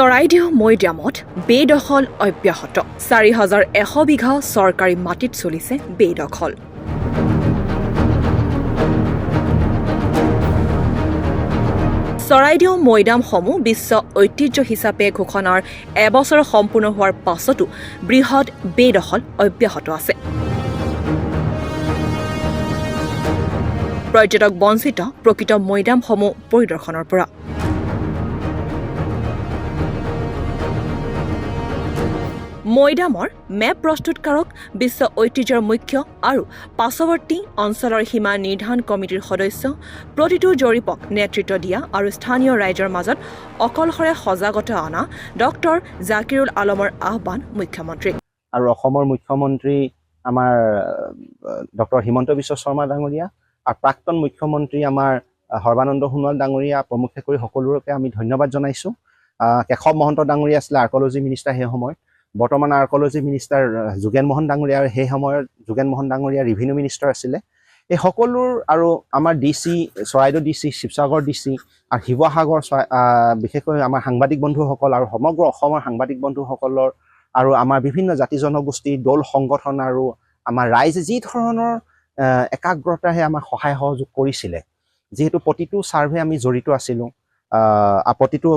চৰাইদেউ মৈদামত বেদখল অব্যাহত। চাৰি হাজাৰ এশ বিঘা চৰকাৰী মাটিত চলিছে বেদখল। চৰাইদেউ মৈদামসমূহ বিশ্ব ঐতিহ্য হিচাপে ঘোষণাৰ এবছৰ সম্পূৰ্ণ হোৱাৰ পাছতো বৃহৎ বেদখল অব্যাহত আছে। পৰ্যটক বঞ্চিত প্ৰকৃত মৈদামসমূহ পৰিদৰ্শনৰ পৰা। মৈদামৰ মেপ প্ৰস্তুতকাৰক বিশ্ব ঐতিহ্যৰ মুখ্য আৰু পাৰ্শ্বৱৰ্তী অঞ্চলৰ সীমা নিৰ্ধাৰণ কমিটিৰ সদস্য প্ৰতিটো জৰীপক নেতৃত্ব দিয়া আৰু স্থানীয় ৰাইজৰ মাজত অকলশৰে সজাগতা অনা ডক্টৰ জাকিৰুল আলমৰ আহ্বান মুখ্যমন্ত্ৰীক। আৰু অসমৰ মুখ্যমন্ত্ৰী আমাৰ ডক্টৰ হিমন্ত বিশ্ব শৰ্মা ডাঙৰীয়া আৰু প্ৰাক্তন মুখ্যমন্ত্ৰী আমাৰ সৰ্বানন্দ সোণোৱাল ডাঙৰীয়া প্ৰমুখ্যে কৰি সকলোকে আমি ধন্যবাদ জনাইছোঁ। কেশৱ মহন্ত ডাঙৰীয়া আছিলে আৰ্কলজি মিনিষ্টাৰ সেই সময়ত। বৰ্তমান আৰ্কলজি মিনিষ্টাৰ যোগেন মোহন ডাঙৰীয়া আৰু সেই সময়ত যোগেন মোহন ডাঙৰীয়া ৰিভিনিউ মিনিষ্টাৰ আছিলে। এই সকলোৰ আৰু আমাৰ D C Charaideo D C Sivasagar D C আৰু শিৱসাগৰ চৰাই- বিশেষকৈ আমাৰ সাংবাদিক বন্ধুসকল আৰু সমগ্ৰ অসমৰ সাংবাদিক বন্ধুসকলৰ আৰু আমাৰ বিভিন্ন জাতি জনগোষ্ঠী দল সংগঠন আৰু আমাৰ ৰাইজে যি ধৰণৰ আহ, একাগ্ৰতাৰে আমাক সহায় সহযোগ কৰিছিলে। যিহেতু প্ৰতিটো ছাৰ্ভে আমি জড়িত আছিলোঁ প্ৰতিটো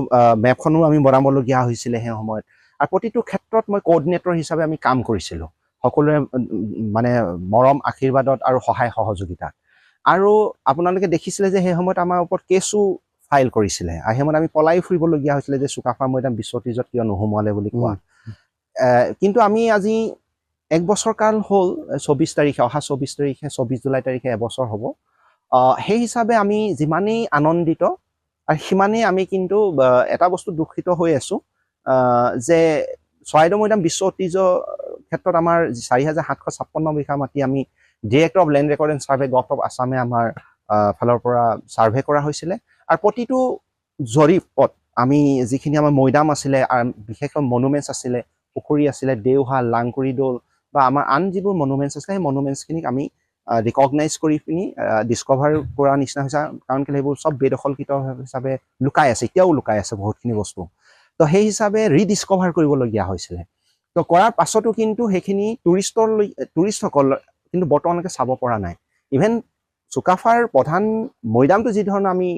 মেপখনো আমি বনাবলগীয়া হৈছিলে সেই সময়ত। আৰু প্ৰতিটো ক্ষেত্ৰত মই কোঅৰ্ডিনেটৰ হিচাপে আমি কাম কৰিছিলোঁ। সকলোৰে মানে মৰম আশীৰ্বাদত আৰু সহায় সহযোগিতাত। আৰু আপোনালোকে দেখিছিলে যে সেই সময়ত আমাৰ ওপৰত কেছো ফাইল কৰিছিলে। আৰু সেই সময়ত আমি পলাই ফুৰিবলগীয়া হৈছিলে যে চুকাফা মৈদাম বিশ্ব ঐতিহ্যত কিয় নোসোমোৱালে বুলি কোৱা। কিন্তু আমি আজি এক বছৰ কাল হ'ল চৌবিছ তাৰিখে অহা চৌবিছ তাৰিখে চৌবিছ জুলাই তাৰিখে এবছৰ হ'ব। সেই হিচাপে আমি যিমানেই আনন্দিত আৰু সিমানেই আমি কিন্তু এটা বস্তু দুখিত হৈ আছোঁ। যে চৰাইদেউ মৈদাম বিশ্ব ঐতিহ্য ক্ষেত্ৰত আমাৰ চাৰি হাজাৰ সাতশ ছাপন্ন বিঘা মাটি আমি director of land record and survey gov of আছামে আমাৰ ফালৰ পৰা ছাৰ্ভে কৰা হৈছিলে। আৰু প্ৰতিটো জৰীপত আমি যিখিনি আমাৰ মৈদাম আছিলে বিশেষকৈ মনুমেণ্টছ আছিলে পুখুৰী আছিলে দেওহাল লাংকুৰি দৌল বা আমাৰ আন যিবোৰ মনুমেণ্টছ আছিলে সেই মনুমেণ্টছখিনিক আমি ৰিকগনাইজ কৰি পিনি ডিছকভাৰ কৰা নিচিনা হৈছে। কাৰণ কেলৈ সেইবোৰ চব বেদখলকৃত হিচাপে লুকাই আছে এতিয়াও লুকাই আছে বহুতখিনি বস্তু। তো সেই হিচাপে ৰিডিছকভাৰ কৰিবলগীয়া হৈছিলে। তো কৰাৰ পাছতো কিন্তু সেইখিনি টুৰিষ্টলৈ টুৰিষ্টসকল কিন্তু বৰ্তমানলৈকে চাব পৰা নাই। ইভেন চুকাফাৰ প্ৰধান মৈদামটো যি ধৰণে আমি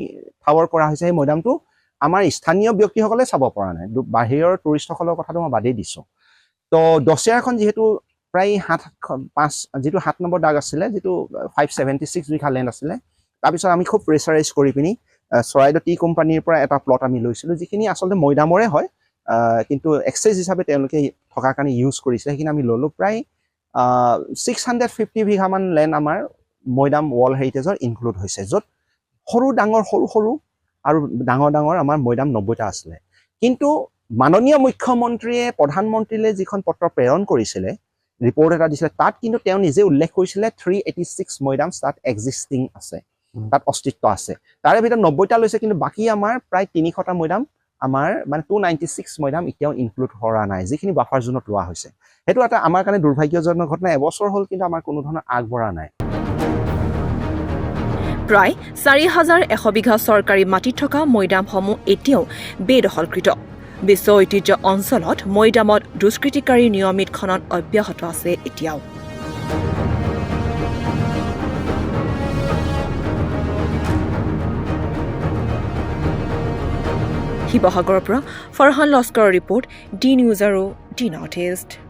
ঠাৱৰ কৰা হৈছে সেই মৈদামটো আমাৰ স্থানীয় ব্যক্তিসকলে চাব পৰা নাই। বাহিৰৰ টুৰিষ্টসকলৰ কথাটো মই বাদেই দিছোঁ। তো দছিয়াখন যিহেতু প্ৰায় সাত পাঁচ যিটো সাত নম্বৰ দাগ আছিলে যিটো ফাইভ ছেভেণ্টি ছিক্স বিঘা লেণ্ড আছিলে তাৰপিছত আমি খুব প্ৰেচাৰাইজ কৰি পিনি চৰাইদেউ টি কোম্পানীৰ পৰা এটা প্লট আমি লৈছিলোঁ যিখিনি আচলতে মৈদামৰে হয় কিন্তু এক্সেছ হিচাপে তেওঁলোকে থকাৰ কাৰণে ইউজ কৰিছিলে সেইখিনি আমি ল'লোঁ প্ৰায় ছিক্স হাণ্ড্ৰেড ফিফটি বিঘামান লেণ্ড আমাৰ মৈদাম ৱৰ্ল্ড হেৰিটেজৰ ইনক্লুড হৈছে য'ত সৰু ডাঙৰ সৰু সৰু আৰু ডাঙৰ ডাঙৰ আমাৰ মৈদাম নব্বৈটা আছিলে কিন্তু মাননীয় মুখ্যমন্ত্ৰীয়ে প্ৰধানমন্ত্ৰীলৈ যিখন পত্ৰ প্ৰেৰণ কৰিছিলে ৰিপৰ্ট এটা দিছিলে তাত কিন্তু তেওঁ নিজে উল্লেখ কৰিছিলে থ্ৰী এইটি ছিক্স মৈদাম তাত এক্সিষ্টিং আছে। তাত অস্তিত্ব আছে। তাৰে ভিতৰত নব্বৈটা লৈছে কিন্তু বাকী আমাৰ প্ৰায় তিনিশটা মৈদাম আমাৰ মানে টু নাইণ্টি ছিক্স মৈদাম এতিয়াও ইনক্লুড কৰা নাই যিখিনি বাফাৰ জোনত লোৱা হৈছে। সেইটো এটা আমাৰ কাৰণে দুৰ্ভাগ্যজনক ঘটনা। এবছৰ হ'ল কিন্তু আমাৰ কোনো ধৰণৰ আগবঢ়া নাই। প্ৰায় চাৰি হাজাৰ এশ বিঘা চৰকাৰী মাটিত থকা মৈদামসমূহ এতিয়াও বেদখলকৃত। বিশ্ব ঐতিহ্য অঞ্চলত মৈদামত দুষ্কৃতিকাৰী নিয়মিত খনন অব্যাহত আছে এতিয়াও। শিৱসাগৰৰ পৰা ফৰহান লস্কৰৰ ৰিপৰ্ট ডি নিউজ আৰু ডি নৰ্থ ইষ্ট।